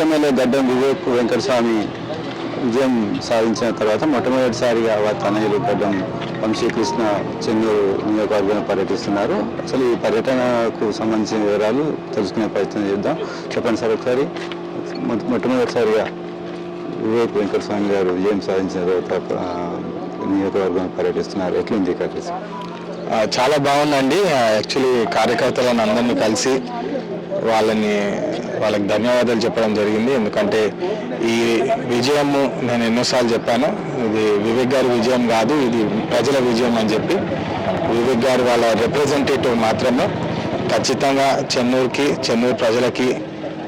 MLA గడ్డం వివేక్ వెంకటస్వామి విజయం సాధించిన తర్వాత మొట్టమొదటిసారిగా వారి తనయులు గడ్డం వంశీకృష్ణ చెన్నూరు నియోజకవర్గం పర్యటిస్తున్నారు. అసలు ఈ పర్యటనకు సంబంధించిన వివరాలు తెలుసుకునే ప్రయత్నం చేద్దాం. చెప్పండి సార్ ఒకసారి. మొట్టమొదటిసారిగా వివేక్ వెంకటస్వామి గారు విజయం సాధించిన తర్వాత నియోజకవర్గం పర్యటిస్తున్నారు. ఎట్లుంది ఈ కార్యక్రమం? చాలా బాగుందండి. యాక్చువల్లీ కార్యకర్తలను అందరినీ కలిసి వాళ్ళని వాళ్ళకి ధన్యవాదాలు చెప్పడం జరిగింది. ఎందుకంటే ఈ విజయము నేను ఎన్నోసార్లు చెప్పాను. ఇది వివేక్ గారి విజయం కాదు ఇది ప్రజల విజయం అని చెప్పి వివేక్ గారు వాళ్ళ రిప్రజెంటేటివ్ మాత్రమే ఖచ్చితంగా చెన్నూరుకి చెన్నూరు ప్రజలకి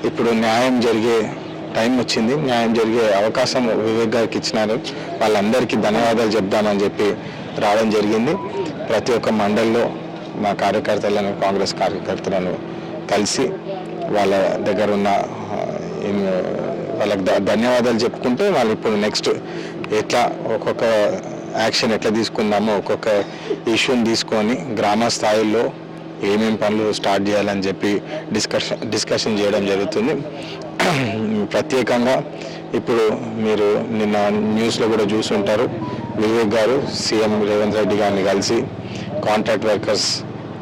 ఇప్పుడు న్యాయం జరిగే టైం వచ్చింది. న్యాయం జరిగే అవకాశం వివేక్ గారికి ఇచ్చినారు. వాళ్ళందరికీ ధన్యవాదాలు చెప్దామని చెప్పి రావడం జరిగింది. ప్రతి ఒక్క మండల్లో మా కార్యకర్తలను కాంగ్రెస్ కార్యకర్తలను కలిసి వాళ్ళ దగ్గర ఉన్న వాళ్ళకి ధన్యవాదాలు చెప్పుకుంటే వాళ్ళు ఇప్పుడు నెక్స్ట్ ఎట్లా ఒక్కొక్క యాక్షన్ ఎట్లా తీసుకుందామో ఒక్కొక్క ఇష్యూని తీసుకొని గ్రామ స్థాయిలో ఏమేం పనులు స్టార్ట్ చేయాలని చెప్పి డిస్కషన్ డిస్కషన్ చేయడం జరుగుతుంది. ప్రత్యేకంగా ఇప్పుడు మీరు నిన్న న్యూస్లో కూడా చూసుంటారు వివేక్ గారు సీఎం రేవంత్ రెడ్డి గారిని కలిసి కాంట్రాక్ట్ వర్కర్స్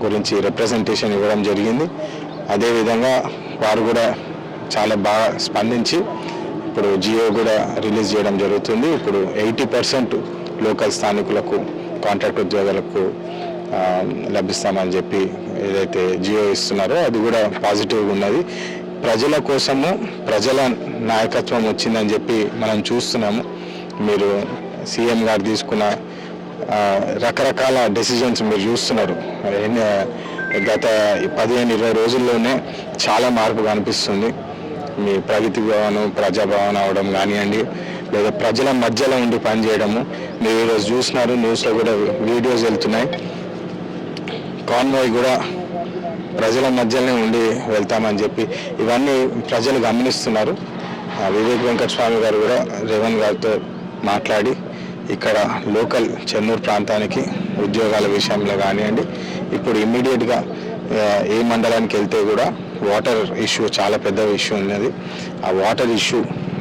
గురించి రిప్రజెంటేషన్ ఇవ్వడం జరిగింది. అదేవిధంగా వారు కూడా చాలా బాగా స్పందించి ఇప్పుడు జియో కూడా రిలీజ్ చేయడం జరుగుతుంది. ఇప్పుడు ఎయిటీ పర్సెంట్ లోకల్ స్థానికులకు కాంట్రాక్ట్ ఉద్యోగాలకు లభిస్తామని చెప్పి ఏదైతే జియో ఇస్తున్నారో అది కూడా పాజిటివ్గా ఉన్నది. ప్రజల కోసము ప్రజల నాయకత్వం వచ్చిందని చెప్పి మనం చూస్తున్నాము. మీరు సీఎం గారు తీసుకున్న రకరకాల డెసిజన్స్ మీరు చూస్తున్నారు. ఎన్ని- గత పదిహేను ఇరవై రోజుల్లోనే చాలా మార్పు కనిపిస్తుంది మీ ప్రగతి భవన్ ప్రజాభవన్ అవడం కానివ్వండి లేదా ప్రజల మధ్యలో ఉండి పనిచేయడము మీరు ఈరోజు చూసినారు న్యూస్లో కూడా వీడియోస్ వెళ్తున్నాయి. కాన్వాయ్ కూడా ప్రజల మధ్యలోనే ఉండి వెళ్తామని చెప్పి ఇవన్నీ ప్రజలు గమనిస్తున్నారు. ఆ వివేక్ వెంకటస్వామి గారు కూడా రేవంత్ గారితో మాట్లాడి ఇక్కడ లోకల్ చెన్నూరు ప్రాంతానికి ఉద్యోగాల విషయంలో కానివ్వండి ఇప్పుడు ఇమ్మీడియట్గా ఏ మండలానికి వెళ్తే కూడా వాటర్ ఇష్యూ చాలా పెద్ద ఇష్యూ ఉన్నది. ఆ వాటర్ ఇష్యూ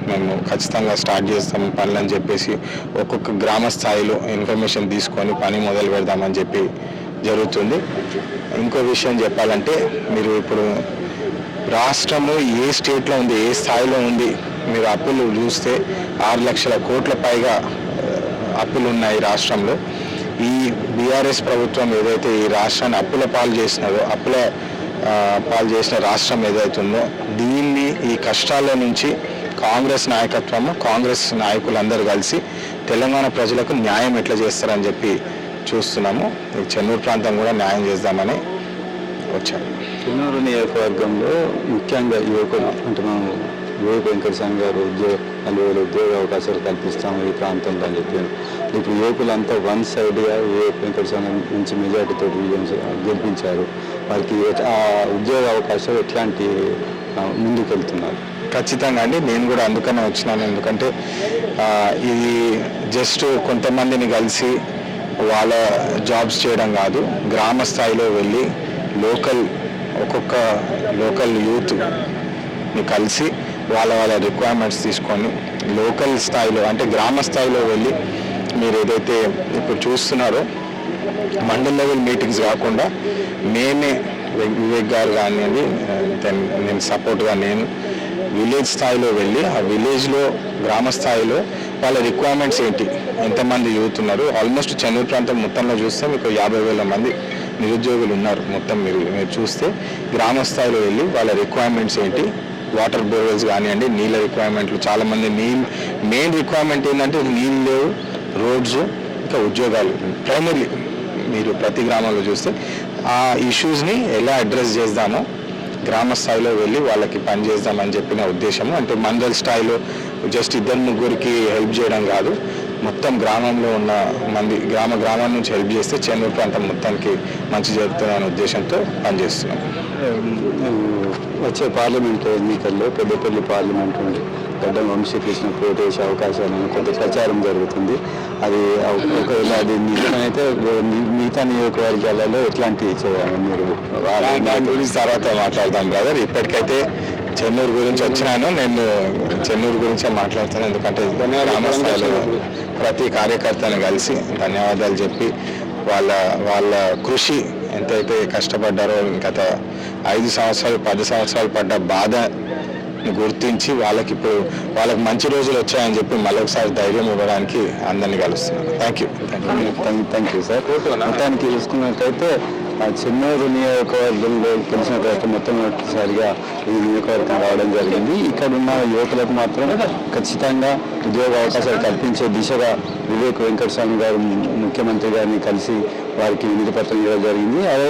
మేము ఖచ్చితంగా స్టార్ట్ చేస్తాం పనులు అని చెప్పేసి ఒక్కొక్క గ్రామ స్థాయిలో ఇన్ఫర్మేషన్ తీసుకొని పని మొదలు పెడదామని చెప్పి జరుగుతుంది. ఇంకో విషయం చెప్పాలంటే మీరు ఇప్పుడు రాష్ట్రము ఏ స్టేట్లో ఉంది ఏ స్థాయిలో ఉంది మీరు అప్పులు చూస్తే ఆరు లక్షల కోట్ల పైగా అప్పులు ఉన్నాయి రాష్ట్రంలో. ఈ బీఆర్ఎస్ ప్రభుత్వం ఏదైతే ఈ రాష్ట్రాన్ని అప్పుల పాలు చేసినదో అప్పుల పాలు చేసిన రాష్ట్రం ఏదైతే ఉందో దీన్ని ఈ కష్టాల నుంచి కాంగ్రెస్ నాయకత్వము కాంగ్రెస్ నాయకులందరూ కలిసి తెలంగాణ ప్రజలకు న్యాయం ఎట్లా చేస్తారని చెప్పి చూస్తున్నాము. చెన్నూరు ప్రాంతం కూడా న్యాయం చేద్దామని వచ్చాము చెన్నూరు నియోజకవర్గంలో ముఖ్యంగా యువకులు అంటే మనం వివేక్ వెంకటస్వామి గారు ఉద్యోగ నలభై ఉద్యోగ అవకాశాలు కల్పిస్తాము ఈ ప్రాంతంలో అని చెప్పి. ఇప్పుడు యువకులంతా వన్ సైడ్గా వివేక్ వెంకటస్వామి నుంచి మెజార్టీతో గెలిపించారు. వారికి ఆ ఉద్యోగ అవకాశాలు ఎట్లాంటి ముందుకెళ్తున్నారు? ఖచ్చితంగా అండి. నేను కూడా అందుకనే వచ్చినాను. ఎందుకంటే ఇది జస్ట్ కొంతమందిని కలిసి వాళ్ళ జాబ్స్ చేయడం కాదు. గ్రామ స్థాయిలో వెళ్ళి లోకల్ ఒక్కొక్క లోకల్ యూత్ని కలిసి వాళ్ళ వాళ్ళ రిక్వైర్మెంట్స్ తీసుకొని లోకల్ స్థాయిలో అంటే గ్రామ స్థాయిలో వెళ్ళి మీరు ఏదైతే ఇప్పుడు చూస్తున్నారో మండల్ లెవెల్ మీటింగ్స్ కాకుండా మేమే వివేక్ గారు కానివ్వండి దెన్ నేను సపోర్ట్గా నేను విలేజ్ స్థాయిలో వెళ్ళి ఆ విలేజ్లో గ్రామ స్థాయిలో వాళ్ళ రిక్వైర్మెంట్స్ ఏంటి? ఎంతమంది యూత్ ఉన్నారు ఆల్మోస్ట్ చెన్నూరు ప్రాంతం మొత్తంలో చూస్తే మీకు యాభై వేల మంది నిరుద్యోగులు ఉన్నారు మొత్తం మీరు మీరు చూస్తే. గ్రామ స్థాయిలో వెళ్ళి వాళ్ళ రిక్వైర్మెంట్స్ ఏంటి? వాటర్ బోర్వెల్స్ కానివ్వండి నీళ్ళ రిక్వైర్మెంట్లు చాలామంది నీళ్ళు మెయిన్ రిక్వైర్మెంట్ ఏంటంటే నీళ్ళు లేవు రోడ్స్ ఇంకా ఉద్యోగాలు. ప్రైమరీ మీరు ప్రతి గ్రామంలో చూస్తే ఆ ఇష్యూస్ని ఎలా అడ్రస్ చేద్దామో గ్రామ స్థాయిలో వెళ్ళి వాళ్ళకి పని చేద్దామని చెప్పిన ఉద్దేశము. అంటే మండల్ స్థాయిలో జస్ట్ ఇద్దరు ముగ్గురికి హెల్ప్ చేయడం కాదు. మొత్తం గ్రామంలో ఉన్న మంది గ్రామ గ్రామం నుంచి హెల్ప్ చేస్తే చెన్నూరు ప్రాంతం మొత్తానికి మంచి జరుగుతుందనే ఉద్దేశంతో పనిచేస్తున్నాం. వచ్చే పార్లమెంట్ ఎన్నికల్లో పెద్దపల్లి పార్లమెంట్ నుండి గడ్డం వంశీకృష్ణ పోటీ చేసే అవకాశాలను కొంత ప్రచారం జరుగుతుంది. అది ఒక- ఒకవేళ అది నిజమైతే మిగతా నియోజకవర్గాలలో ఎట్లాంటి చేయాలి మీరు? దాని దాని గురించి తర్వాత మాట్లాడదాం బ్రదర్ ఇప్పటికైతే చెన్నూరు గురించి వచ్చినాను. నేను చెన్నూరు గురించే మాట్లాడుతాను. ఎందుకంటే గ్రామ స్థాయిలో ప్రతి కార్యకర్తను కలిసి ధన్యవాదాలు చెప్పి వాళ్ళ వాళ్ళ కృషి ఎంతైతే కష్టపడ్డారో గత ఐదు సంవత్సరాలు పది సంవత్సరాలు పడ్డ బాధ గుర్తించి వాళ్ళకి ఇప్పుడు వాళ్ళకి మంచి రోజులు వచ్చాయని చెప్పి మళ్ళొకసారి ధైర్యం ఇవ్వడానికి అందరినీ కలుస్తున్నాను. Thank you thank you sir మొత్తానికి చూసుకున్నట్టయితే చెన్నూరు నియోజకవర్గంలో గెలిచిన తర్వాత మొట్టమొదటిసారిగా ఈ నియోజకవర్గం రావడం జరిగింది. ఇక్కడ ఉన్న యువకులకు మాత్రం ఖచ్చితంగా ఉద్యోగ అవకాశాలు కల్పించే దిశగా వివేక్ వెంకటస్వామి గారు ముఖ్యమంత్రి గారిని కలిసి వారికి వినతి పత్రం ఇవ్వడం జరిగింది. అదే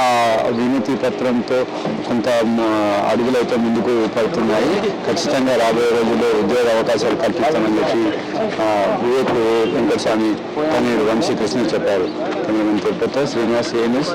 ఆ- వినతి పత్రంతో కొంత అడుగులైతే ముందుకు పడుతున్నాయి. ఖచ్చితంగా రాబోయే రోజుల్లో ఉద్యోగ అవకాశాలు కల్పిస్తామని చెప్పి వివేక్ వెంకటస్వామి తనయుడు వంశీకృష్ణ చెప్పారు. Cameraman తిరుపతితో Srinivas ANS